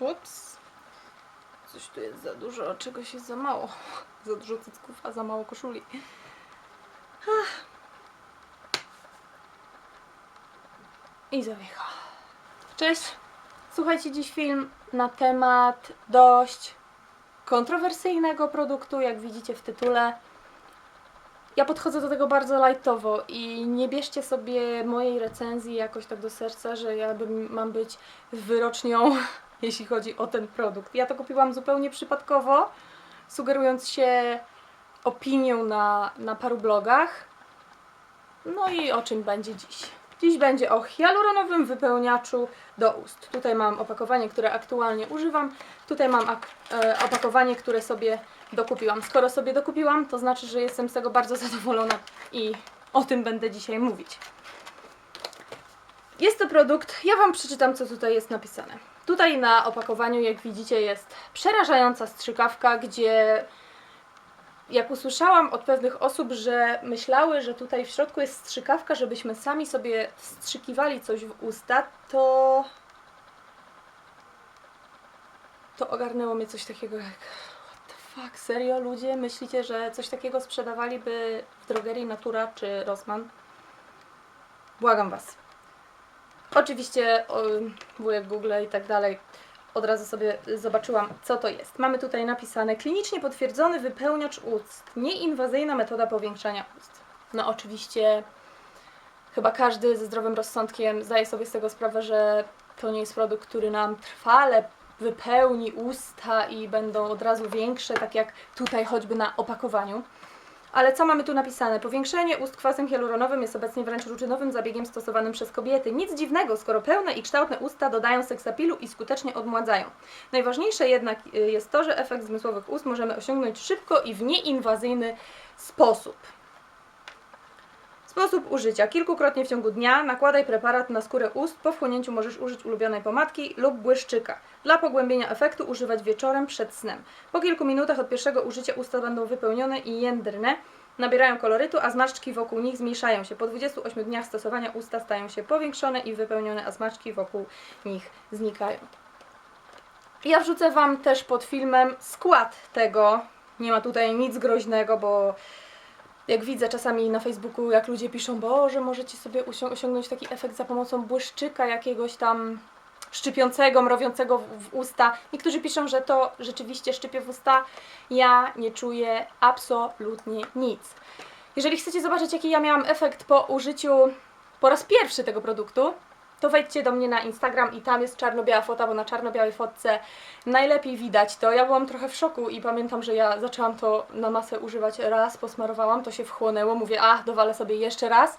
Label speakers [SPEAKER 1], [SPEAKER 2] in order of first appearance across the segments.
[SPEAKER 1] Ups. Coś tu jest za dużo, czegoś jest za mało. Za dużo cycków, a za mało koszuli. Ach. I zawieka. Cześć. Słuchajcie dziś film na temat dość kontrowersyjnego produktu, jak widzicie w tytule. Ja podchodzę do tego bardzo lightowo i nie bierzcie sobie mojej recenzji jakoś tak do serca, że ja bym, mam być wyrocznią, jeśli chodzi o ten produkt. Ja to kupiłam zupełnie przypadkowo, sugerując się opinią na, na paru blogach. No i o czym będzie dziś? Dziś będzie o hialuronowym wypełniaczu do ust. Tutaj mam opakowanie, które aktualnie używam. Tutaj mam e, opakowanie, które sobie dokupiłam. Skoro sobie dokupiłam, to znaczy, że jestem z tego bardzo zadowolona i o tym będę dzisiaj mówić. Jest to produkt, ja Wam przeczytam, co tutaj jest napisane. Tutaj na opakowaniu, jak widzicie, jest przerażająca strzykawka, gdzie jak usłyszałam od pewnych osób, że myślały, że tutaj w środku jest strzykawka, żebyśmy sami sobie wstrzykiwali coś w usta, to. To ogarnęło mnie coś takiego jak. What the fuck, serio ludzie? Myślicie, że coś takiego sprzedawaliby w drogerii Natura czy Rossmann? Błagam Was. Oczywiście o, wujek Google i tak dalej. Od razu sobie zobaczyłam, co to jest. Mamy tutaj napisane klinicznie potwierdzony wypełniacz ust. Nieinwazyjna metoda powiększania ust. No oczywiście chyba każdy ze zdrowym rozsądkiem zdaje sobie z tego sprawę, że to nie jest produkt, który nam trwale wypełni usta i będą od razu większe, tak jak tutaj choćby na opakowaniu. Ale co mamy tu napisane? Powiększenie ust kwasem hialuronowym jest obecnie wręcz rutynowym zabiegiem stosowanym przez kobiety. Nic dziwnego, skoro pełne i kształtne usta dodają seksapilu i skutecznie odmładzają. Najważniejsze jednak y, jest to, że efekt zmysłowych ust możemy osiągnąć szybko i w nieinwazyjny sposób. Sposób użycia. Kilkukrotnie w ciągu dnia nakładaj preparat na skórę ust. Po wchłonięciu możesz użyć ulubionej pomadki lub błyszczyka. Dla pogłębienia efektu używać wieczorem przed snem. Po kilku minutach od pierwszego użycia usta będą wypełnione i jędrne. Nabierają kolorytu, a zmarszczki wokół nich zmniejszają się. Po 28 dniach stosowania usta stają się powiększone i wypełnione, a zmarszczki wokół nich znikają. Ja wrzucę Wam też pod filmem skład tego. Nie ma tutaj nic groźnego, bo jak widzę czasami na Facebooku, jak ludzie piszą, Boże, możecie sobie osiągnąć taki efekt za pomocą błyszczyka jakiegoś tam szczypiącego, mrowiącego w usta. Niektórzy piszą, że to rzeczywiście szczypie w usta. Ja nie czuję absolutnie nic. Jeżeli chcecie zobaczyć, jaki ja miałam efekt po użyciu po raz pierwszy tego produktu, to wejdźcie do mnie na Instagram i tam jest czarno-biała fota, bo na czarno-białej fotce najlepiej widać to. Ja byłam trochę w szoku i pamiętam, że ja zaczęłam to na masę używać. Raz, posmarowałam, to się wchłonęło, mówię, a dowalę sobie jeszcze raz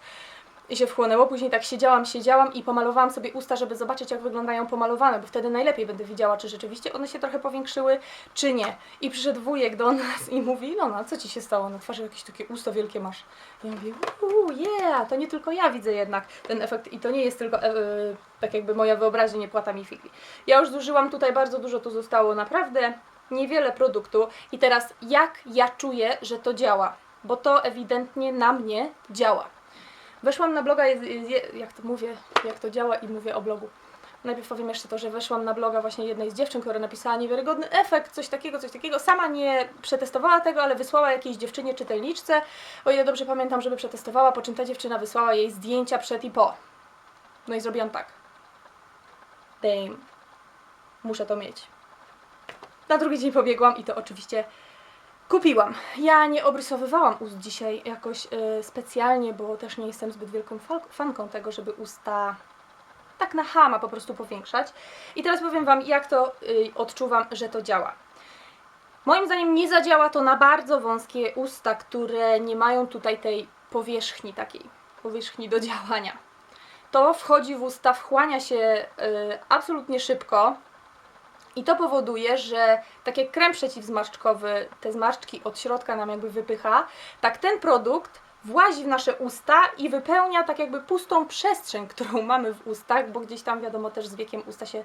[SPEAKER 1] i się wchłonęło. Później tak siedziałam, siedziałam i pomalowałam sobie usta, żeby zobaczyć, jak wyglądają pomalowane, bo wtedy najlepiej będę widziała, czy rzeczywiście one się trochę powiększyły, czy nie. I przyszedł wujek do nas i mówi, Ilona, co ci się stało? Na twarzy jakieś takie usta wielkie masz. I ja mówię, uuu, yeah, to nie tylko ja widzę jednak ten efekt i to nie jest tylko, e, e, tak jakby moja wyobraźnia nie płata mi figli. Ja już zużyłam tutaj bardzo dużo, tu zostało naprawdę niewiele produktu i teraz jak ja czuję, że to działa, bo to ewidentnie na mnie działa. Weszłam na bloga, jak to mówię, jak to działa i mówię o blogu. Najpierw powiem jeszcze to, że weszłam na bloga właśnie jednej z dziewczyn, która napisała niewiarygodny efekt, coś takiego, coś takiego. Sama nie przetestowała tego, ale wysłała jakiejś dziewczynie czytelniczce, o ile dobrze pamiętam, żeby przetestowała, po czym ta dziewczyna wysłała jej zdjęcia przed i po. No i zrobiłam tak. Damn. Muszę to mieć. Na drugi dzień pobiegłam i to oczywiście kupiłam. Ja nie obrysowywałam ust dzisiaj jakoś y, specjalnie, bo też nie jestem zbyt wielką fanką tego, żeby usta tak na hama po prostu powiększać. I teraz powiem Wam, jak to y, odczuwam, że to działa. Moim zdaniem nie zadziała to na bardzo wąskie usta, które nie mają tutaj tej powierzchni takiej, powierzchni do działania. To wchodzi w usta, wchłania się y, absolutnie szybko, i to powoduje, że tak jak krem przeciwzmarszczkowy te zmarszczki od środka nam jakby wypycha, tak ten produkt włazi w nasze usta i wypełnia tak jakby pustą przestrzeń, którą mamy w ustach, bo gdzieś tam wiadomo też z wiekiem usta się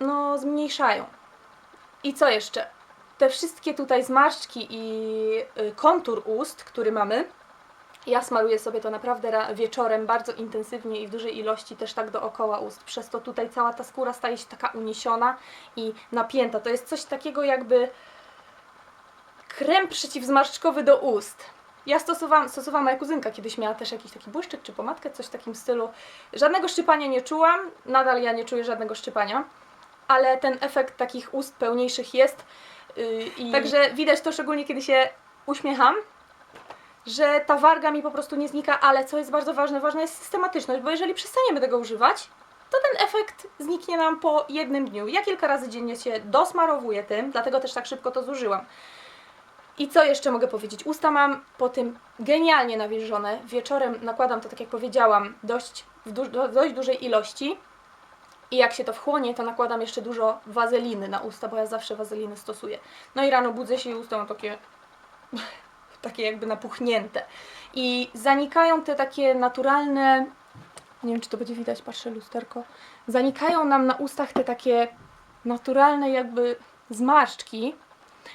[SPEAKER 1] no zmniejszają. I co jeszcze? Te wszystkie tutaj zmarszczki i y, kontur ust, który mamy, Ja smaruję sobie to naprawdę ra- wieczorem bardzo intensywnie i w dużej ilości też tak dookoła ust. Przez to tutaj cała ta skóra staje się taka uniesiona i napięta. To jest coś takiego jakby krem przeciwzmarszczkowy do ust. Ja stosowałam, stosowałam moja kuzynka, kiedyś miała też jakiś taki błyszczyk czy pomadkę, coś w takim stylu. Żadnego szczypania nie czułam, nadal ja nie czuję żadnego szczypania, ale ten efekt takich ust pełniejszych jest. Yy, i... Także widać to szczególnie, kiedy się uśmiecham, że ta warga mi po prostu nie znika, ale co jest bardzo ważne, ważna jest systematyczność, bo jeżeli przestaniemy tego używać, to ten efekt zniknie nam po jednym dniu. Ja kilka razy dziennie się dosmarowuję tym, dlatego też tak szybko to zużyłam. I co jeszcze mogę powiedzieć? Usta mam po tym genialnie nawilżone. Wieczorem nakładam to, tak jak powiedziałam, dość, w du- do, dość dużej ilości. I jak się to wchłonie, to nakładam jeszcze dużo wazeliny na usta, bo ja zawsze wazeliny stosuję. No i rano budzę się i usta mam takie takie jakby napuchnięte. I zanikają te takie naturalne, nie wiem czy to będzie widać, patrzę lusterko, zanikają nam na ustach te takie naturalne jakby zmarszczki.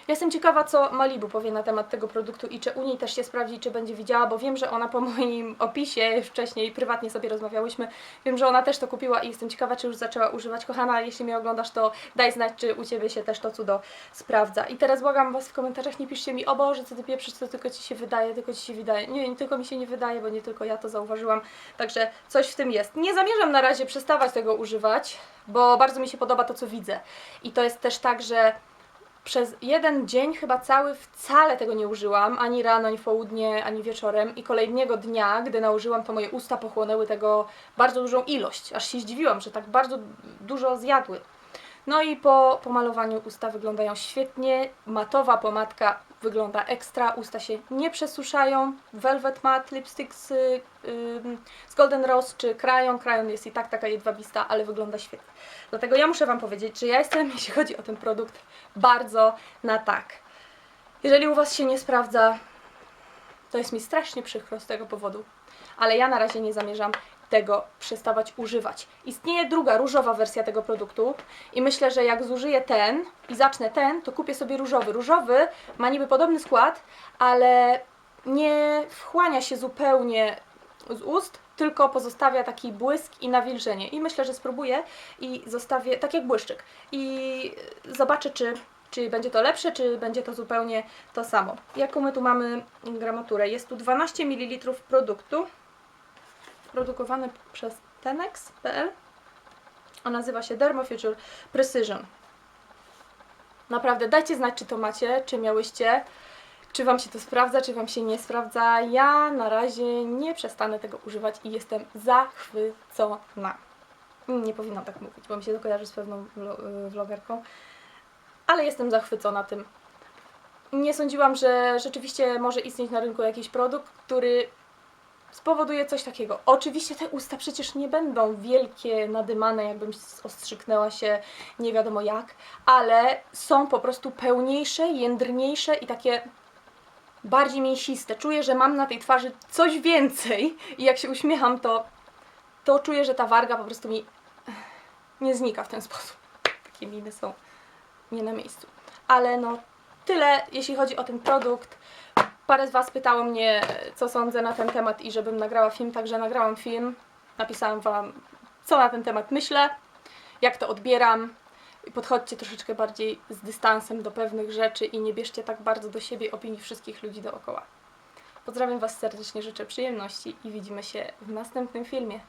[SPEAKER 1] Jestem ciekawa, co Malibu powie na temat tego produktu i czy u niej też się sprawdzi, czy będzie widziała, bo wiem, że ona po moim opisie wcześniej prywatnie sobie rozmawiałyśmy, wiem, że ona też to kupiła i jestem ciekawa, czy już zaczęła używać. Kochana, jeśli mnie oglądasz, to daj znać, czy u Ciebie się też to cudo sprawdza. I teraz błagam Was w komentarzach, nie piszcie mi, o Boże, co Ty pieprzysz, co tylko Ci się wydaje, tylko Ci się wydaje. Nie, nie tylko mi się nie wydaje, bo nie tylko ja to zauważyłam, także coś w tym jest. Nie zamierzam na razie przestawać tego używać, bo bardzo mi się podoba to, co widzę. I to jest też tak, że przez jeden dzień chyba cały wcale tego nie użyłam, ani rano, ani południe, ani wieczorem i kolejnego dnia, gdy nałożyłam, to moje usta pochłonęły tego bardzo dużą ilość. Aż się zdziwiłam, że tak bardzo dużo zjadły. No i po pomalowaniu usta wyglądają świetnie, matowa pomadka wygląda ekstra, usta się nie przesuszają, Velvet Matte Lipstick z, y, ym, z Golden Rose czy Crayon, Crayon jest i tak taka jedwabista, ale wygląda świetnie. Dlatego ja muszę Wam powiedzieć, że ja jestem, jeśli chodzi o ten produkt, bardzo na tak. Jeżeli u Was się nie sprawdza, to jest mi strasznie przykro z tego powodu, ale ja na razie nie zamierzam tego przestawać używać. Istnieje druga, różowa wersja tego produktu i myślę, że jak zużyję ten i zacznę ten, to kupię sobie różowy. Różowy ma niby podobny skład, ale nie wchłania się zupełnie z ust, tylko pozostawia taki błysk i nawilżenie. I myślę, że spróbuję i zostawię tak jak błyszczyk. I zobaczę, czy, czy będzie to lepsze, czy będzie to zupełnie to samo. Jaką my tu mamy gramaturę? Jest tu 12 ml produktu produkowany przez Tenex.pl. On nazywa się Dermofuture Precision. Naprawdę, dajcie znać, czy to macie, czy miałyście, czy Wam się to sprawdza, czy Wam się nie sprawdza. Ja na razie nie przestanę tego używać i jestem zachwycona. Nie powinnam tak mówić, bo mi się to kojarzy z pewną y, vlogerką, ale jestem zachwycona tym. Nie sądziłam, że rzeczywiście może istnieć na rynku jakiś produkt, który spowoduje coś takiego. Oczywiście te usta przecież nie będą wielkie, nadymane, jakbym ostrzyknęła się nie wiadomo jak, ale są po prostu pełniejsze, jędrniejsze i takie bardziej mięsiste. Czuję, że mam na tej twarzy coś więcej i jak się uśmiecham, to, to czuję, że ta warga po prostu mi nie znika w ten sposób. Takie miny są nie na miejscu. Ale no tyle, jeśli chodzi o ten produkt. Parę z Was pytało mnie, co sądzę na ten temat i żebym nagrała film, także nagrałam film. Napisałam Wam, co na ten temat myślę, jak to odbieram. Podchodźcie troszeczkę bardziej z dystansem do pewnych rzeczy i nie bierzcie tak bardzo do siebie opinii wszystkich ludzi dookoła. Pozdrawiam Was serdecznie, życzę przyjemności i widzimy się w następnym filmie.